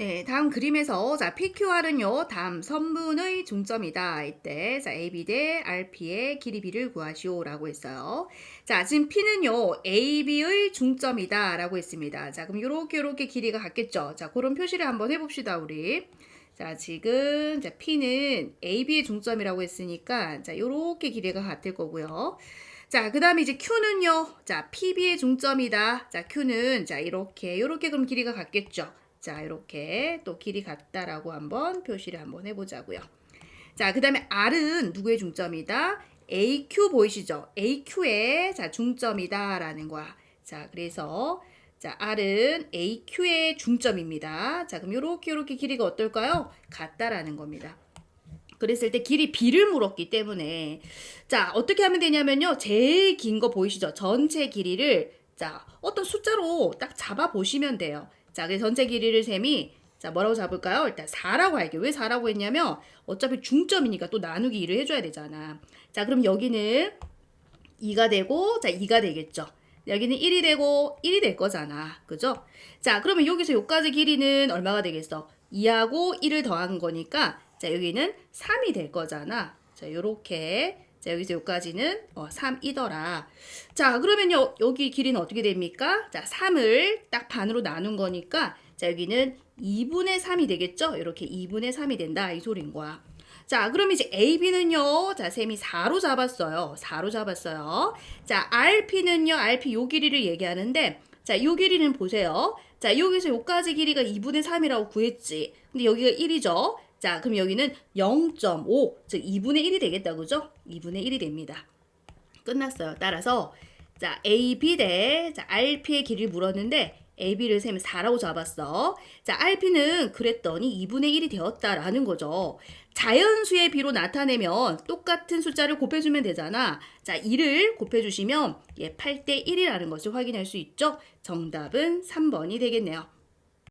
네, 다음 그림에서 자 PQR은요 다음 선분의 중점이다 이때 자 AB 대 RP의 길이 B를 구하시오라고 했어요. 자 지금 P는요 AB의 중점이다라고 했습니다. 자 그럼 요렇게 요렇게 길이가 같겠죠. 자 그런 표시를 한번 해봅시다 우리. 자 지금 자 P는 AB의 중점이라고 했으니까 자 요렇게 길이가 같을 거고요. 자, 그 다음에 이제 Q는요. 자, PB의 중점이다. 자, Q는 자, 이렇게, 요렇게 그럼 길이가 같겠죠. 자, 이렇게 또 길이 같다라고 한번 표시를 한번 해보자고요. 자, 그 다음에 R은 누구의 중점이다? AQ 보이시죠? AQ의 자, 중점이다라는 거야. 자, 그래서 자, R은 AQ의 중점입니다. 자, 그럼 요렇게 요렇게 길이가 어떨까요? 같다라는 겁니다. 그랬을 때 길이 B를 물었기 때문에 자 어떻게 하면 되냐면요 제일 긴 거 보이시죠 전체 길이를 자 어떤 숫자로 딱 잡아 보시면 돼요 자 그래서 전체 길이를 셈이 자 뭐라고 잡을까요? 일단 4라고 할게요. 왜 4라고 했냐면 어차피 중점이니까 또 나누기 2를 해줘야 되잖아. 자 그럼 여기는 2가 되고 자 2가 되겠죠. 여기는 1이 되고 1이 될 거잖아. 그죠? 자 그러면 여기서 여기까지 길이는 얼마가 되겠어? 2하고 1을 더한 거니까 자, 여기는 3이 될 거잖아. 자, 요렇게. 자, 여기서 여기까지는 어, 3이더라. 자, 그러면요. 여기 길이는 어떻게 됩니까? 자, 3을 딱 반으로 나눈 거니까 자, 여기는 2분의 3이 되겠죠? 이렇게 2분의 3이 된다. 이 소린 거야. 자, 그럼 이제 AB는요. 자, 셈이 4로 잡았어요. 4로 잡았어요. 자, RP는요. RP 요 길이를 얘기하는데 자, 요 길이는 보세요. 자, 여기서 요까지 길이가 2분의 3이라고 구했지. 근데 여기가 1이죠. 자, 그럼 여기는 0.5, 즉 2분의 1이 되겠다, 그죠? 2분의 1이 됩니다. 끝났어요. 따라서 자, AB 대 자, RP의 길이를 물었는데 AB를 세면 4라고 잡았어. 자, RP는 그랬더니 2분의 1이 되었다라는 거죠. 자연수의 비로 나타내면 똑같은 숫자를 곱해주면 되잖아. 자, 2를 곱해주시면 예, 8대 1이라는 것을 확인할 수 있죠. 정답은 3번이 되겠네요.